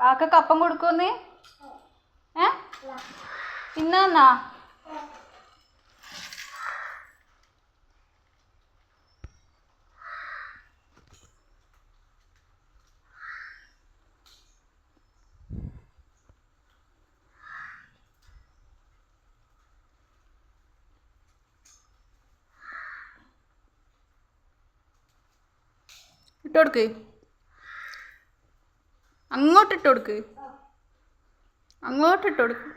കാക്കക്ക് കപ്പം കൊടുക്കുമെന്ന് ഏ? ഇന്നാ ഇട്ട് കൊടുക്ക് അങ്ങോട്ട് ഇട്ട് കൊടുക്ക്. അങ്ങോട്ട് ഇട്ട് കൊടുക്ക്.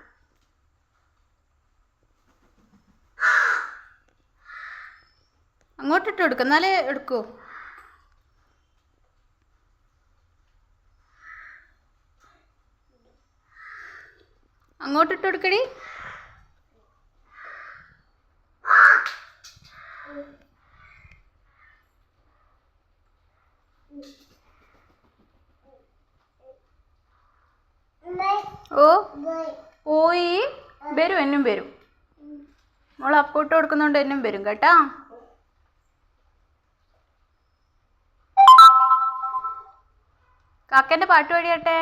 അങ്ങോട്ട് ഇട്ട് കൊടുക്ക്. എന്നാലേ എടുക്കൂ. അങ്ങോട്ട് ഇട്ട് കൊടുക്കടി. ഓ. പോയി. വരും എന്നും വരും. മോൾ അപ്പോട്ട് കൊടുക്കുന്നോണ്ട് എന്നും വരും കേട്ടാ. കാക്കന്റെ പാട്ട് പാടിയാട്ടെ?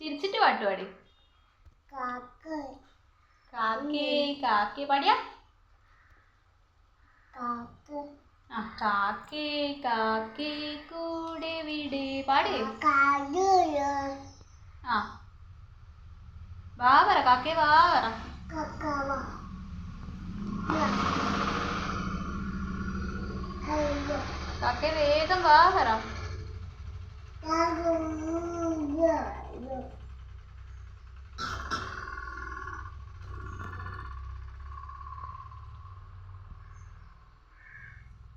ചിരിച്ചിട്ട് പാട്ട് പാടി. കാക്കേ കാക്കേ പാടിയാ. കാക്കി. കാക്കി കൂടെ വിടെ. പാടി. ആ വാ പറ കാക്കേ വാ പറ. കാക്കേ വേഗം വാ പറ.